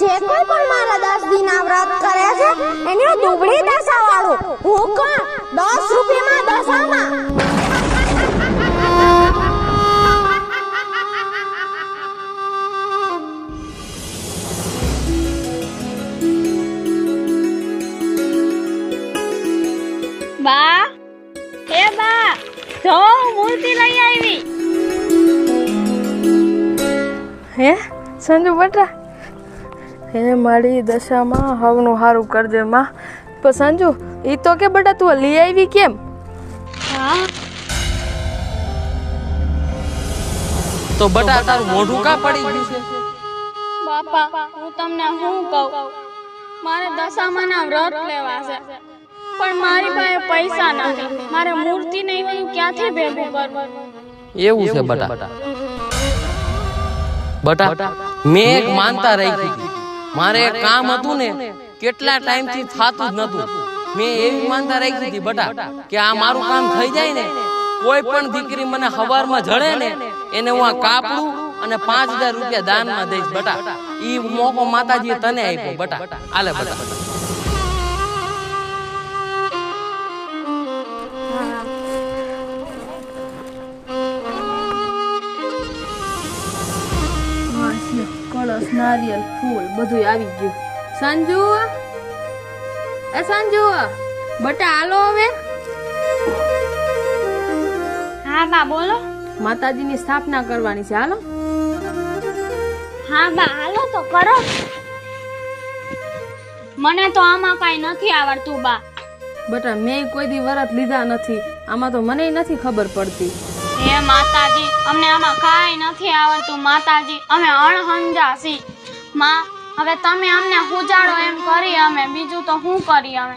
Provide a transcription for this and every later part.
જે કોઈ પણ મારા દસ દિન આ વ્રત કરે છે એની દુબળી દશા વાળું હું કોણ? દસ રૂપિયામાં દશામાં. બા. હે બા જો હું મૂર્તિ લઈ આવી. હે? સંજુ બટા. હે મારી દશામાં હવનું સારું કરજે માં. પણ સંજુ એ તો કે બટા તું લઈ આવી કેમ? હા. તો બટા તારું મોઢું કા પડી ગયું છે? બાપા હું તમને શું કહું? મારે દશામાના વ્રત લેવા છે. પણ મારી પાસે પૈસા નથી. મારે મૂર્તિ નહીં હોય ક્યાંથી ભેગું કરવું એવું છે બટા. બટા મેં એક માનતા રાખી. હતી મારે કામ હતું ને કેટલા ટાઈમથી થતું જ નતું. મેં એવી માનતા રાખી હતી બટા કે આ મારું કામ થઈ જાય ને કોઈ પણ દીકરી મને હવારમાં જડે ને એને હું આ કાપડું અને પાંચ હજાર રૂપિયા દાનમાં દઈશ બટા. ઈ મોકો માતાજીએ તને આપ્યો બટા. આલે બટા. કળશ નારિયેલ ફૂલ બધું આવી ગયું. સંજુ? એ સંજુ બટા હાલો હવે. હા બા બોલો. માતાજીની સ્થાપના કરવાની છે હાલો. હા બા હાલો તો કરો. મને તો આમાં કાંઈ નથી આવડતું બા. બટા મેં કોઈ દી વરત લીધા નથી. આમાં તો મને નથી ખબર પડતી. હે માતાજી, અમને આમાં કાંઈ નથી આવડતું માતાજી, અમે અણહંજા છી માં, હવે તમે અમને હુજાડો એમ કરી અમે, બીજું તો શું કરી અમે?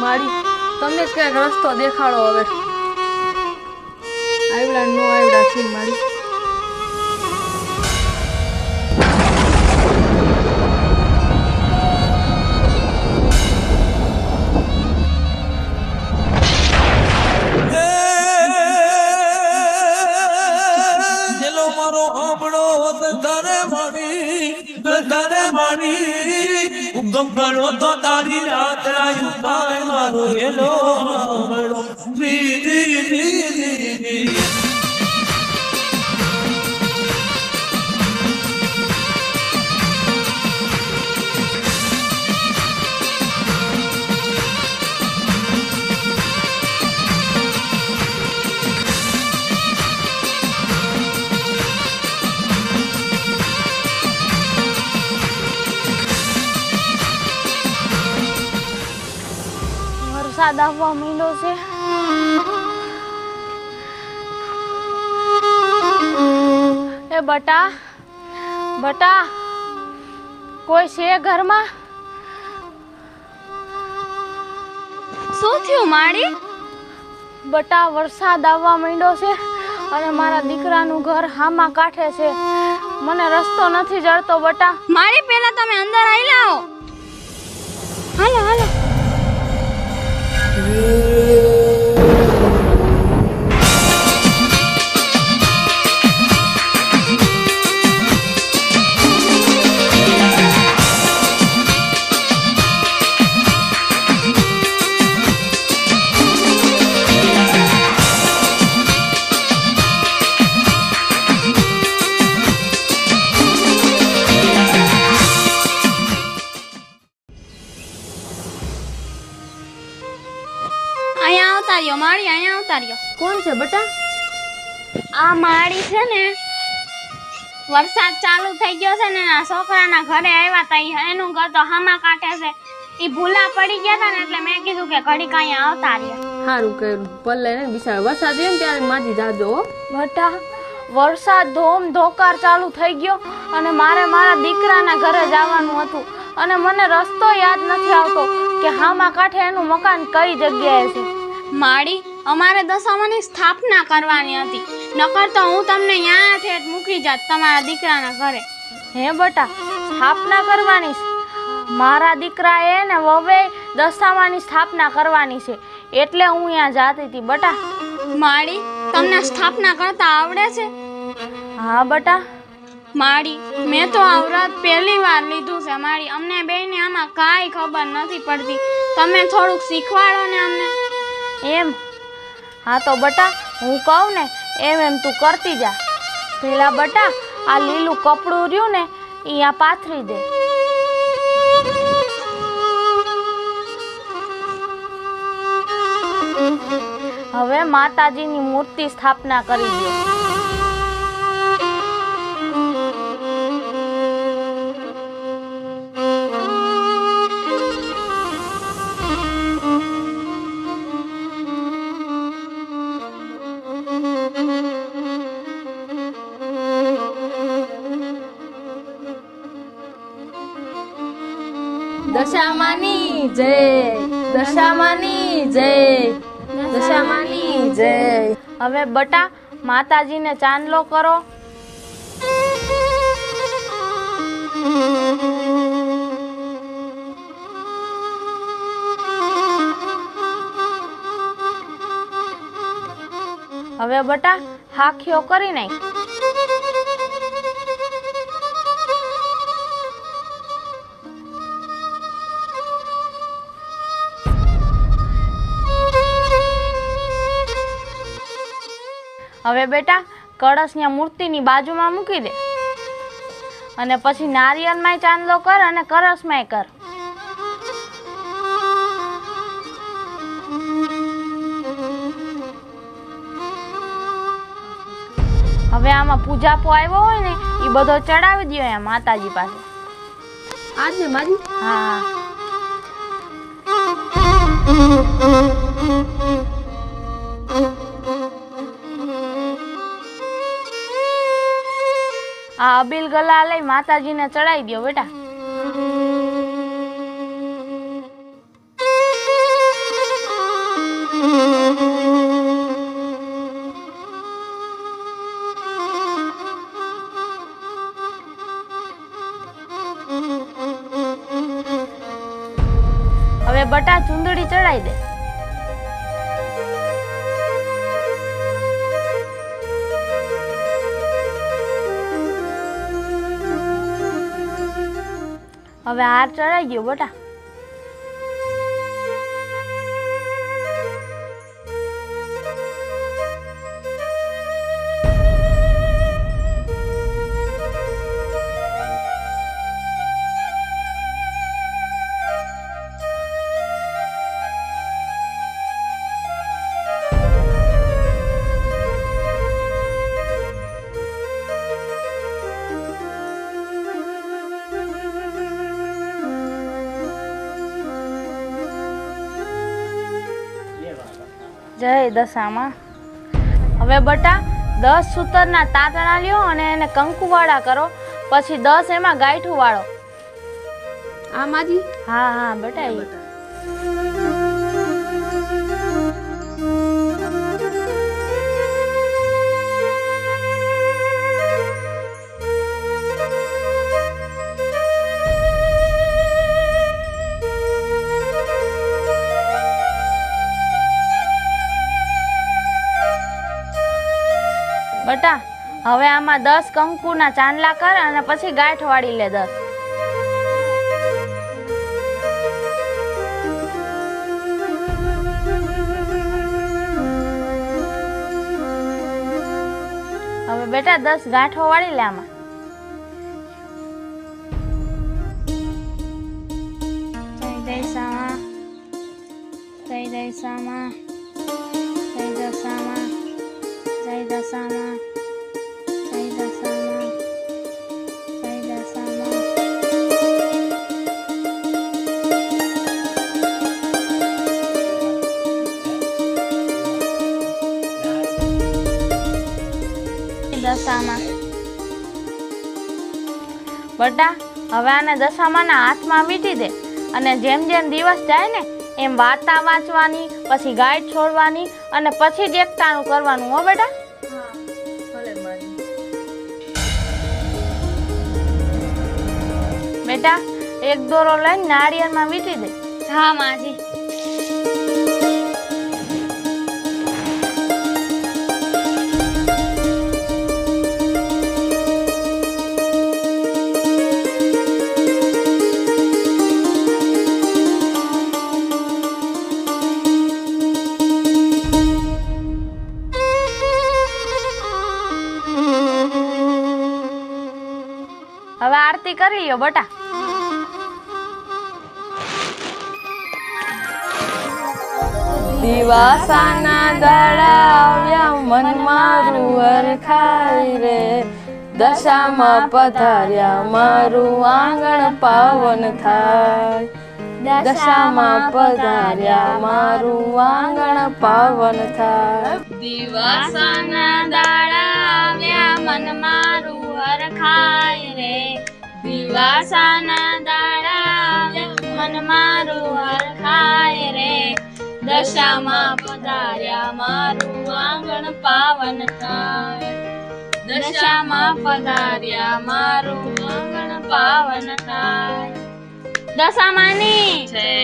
મારી તમને જ કંઈક રસ્તો દેખાડો હવે. આવડા નો આવડા છે મારી. ઉગમ તો તારી રાત રાયુ પાય મારો હેલો આંબળો રી રી રી રી વરસાદ આવવા માંડ્યો છે. એ બટા બટા કોઈ છે ઘરમાં? શું થયું માડી બટા વરસાદ આવવા માંડ્યો છે અને મારા દીકરાનું ઘર હામાં કાંઠે છે. મને રસ્તો નથી જડતો બટા. મારી પહેલા તમે અંદર આવી લાવો હાલો હાલો. આ માળી છે ને વરસાદ ચાલુ થઈ ગયો છે ને એના છોકરાના ઘરે આવ્યા તા ઈ એનું ઘર તો હામા કાંઠે છે. એ ભૂલા પડી ગયા હતા ને એટલે મેં કીધું કે ઘડી કાંઈ આવતા રહ્યા સારું કર્યું. ભલે ને બિચાર વરસાદ એમ ત્યારે માજી જાજો. બટા વરસાદ ધોમ ધોકાર ચાલુ થઈ ગયો અને મારે મારા દીકરાના ઘરે જવાનું હતું. અને મને રસ્તો યાદ નથી આવતો કે હામા કાંઠે એનું મકાન કઈ જગ્યાએ છે. માડી અમારે દશામાની સ્થાપના કરવાની હતી. નકર તો હું તમને ત્યાં ઠેઠ મૂકી જાત તમારા દીકરાના ઘરે. હે બટા સ્થાપના કરવાની છે મારા દીકરાએ ને વવે દશામાની સ્થાપના કરવાની છે. એટલે હું અહીંયા જાતી હતી બટા. માડી તમને સ્થાપના કરતા આવડે છે? હા બટા. માડી મેં તો આ વ્રત પહેલી વાર લીધું છે. મારી અમને બેને આમાં કાંઈ ખબર નથી પડતી. તમે થોડુંક શીખવાડો ને અમને. એમ? હા તો બટા, હું કહું ને, એમ એમ તું કરતી જા. પેલા બટા, આ લીલું કપડું રહ્યું ને અહીંયા પાથરી દે. હવે માતાજીની મૂર્તિ સ્થાપના કરી દો. જય. દશામાની જય. દશામાની જય. હવે બટા, માતાજીને ચાંદલો કરો. હવે બટા, હાખીઓ કરી નાખ. હવે બેટા કળશની મૂર્તિની બાજુમાં મૂકી દે. અને પછી નારિયેળમાંય ચાંદલો કર અને કળશમાંય કર. હવે આમાં પૂજાપો આવ્યો હોય ને એ બધો ચડાવી દો અહીંયા માતાજી પાસે. આજે માજી? હા. આ અબીલ ગલા લઈ માતાજીને ચડાવી દો બેટા હવે બટા ચુંદડી ચડાવી દે હવે હાર ચડાઈ ગયો બટા. જય દશામાં. હવે બટા દસ સૂતરના તાતણા લ્યો અને એને કંકુવાળા કરો પછી દસ એમાં ગાંઠું વાળો. આ માજી? હા હા બટા એ. બટા. હવે આમાં દસ કંકુના ચાંદલા કર અને પછી ગાંઠ વાળી લે દસ. હવે બેટા દસ ગાંઠો વાળી લે આમાં. બટા, હવે આને દશામાના હાથમાં મીટી દે અને જેમ જેમ દિવસ જાય ને, એમ વાર્તા વાંચવાની, પછી ગાઈડ છોડવાની અને પછી જ એકટાણું કરવાનું, હો બેટા? બેટા, એક દોરો લઈને નાળિયેરમાં વીટી દે. હા, માજી. પૂરી કરી લ્યો, બટા. દિવાસાના દાડા આવ્યા મન મારું હરખાય રે. દશામાં પધાર્યા મારું આંગણ પાવન થાય. દશામાં પધાર્યા મારું આંગણ પાવન થાય. દિવાસાના દાડા આવ્યા મન મારું હરખાય રે. દિવાસાના દાડા, મન મારું હરખાય રે. દશામાં પધાર્યા મારું આંગણ પાવન થાય. દશામાં પધાર્યા મારું આંગણ પાવન થાય. દશામાની છે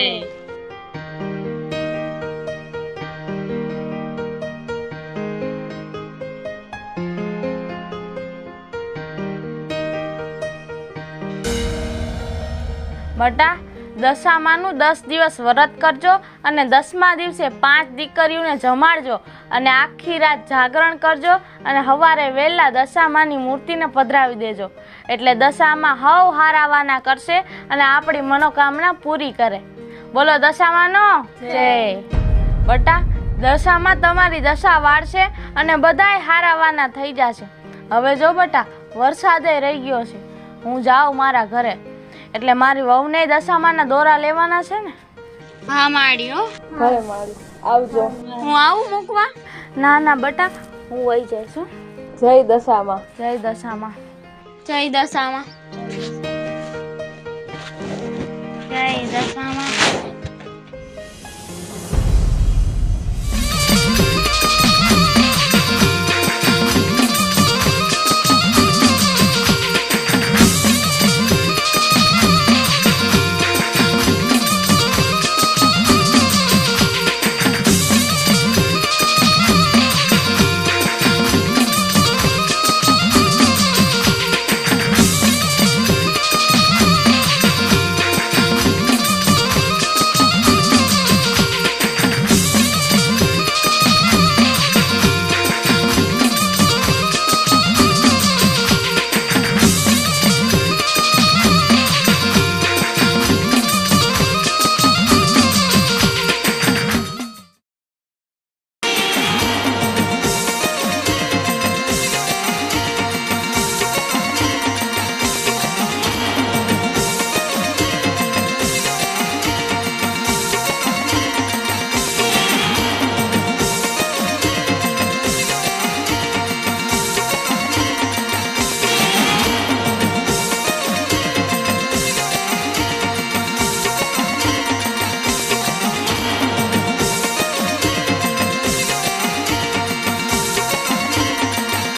બટા દશામાનું દસ દિવસ વ્રત કરજો અને દસમા દિવસે પાંચ દીકરીઓને જમાડજો અને આખી રાત જાગરણ કરજો અને સવારે વહેલા દશામાની મૂર્તિને પધરાવી દેજો. એટલે દશામાં હવ હારાવાના કરશે અને આપણી મનોકામના પૂરી કરે. બોલો દશામાનો? જય. બટા દશામાં તમારી દશા વાળશે અને બધાય હારાવાના થઈ જશે. હવે જો બટા વરસાદે રહી ગયો છે. હું જાઉં મારા ઘરે. એટલે મારી વહુને દશામાના દોરા લેવાના છે ને? હા માડ્યો ભલે માડી આવજો. હું આવું મૂકવા? ના ના બટા હું વહી જઈશું જય દશામાં. જય દશામાં. જય દશામાં. જય દશામાં.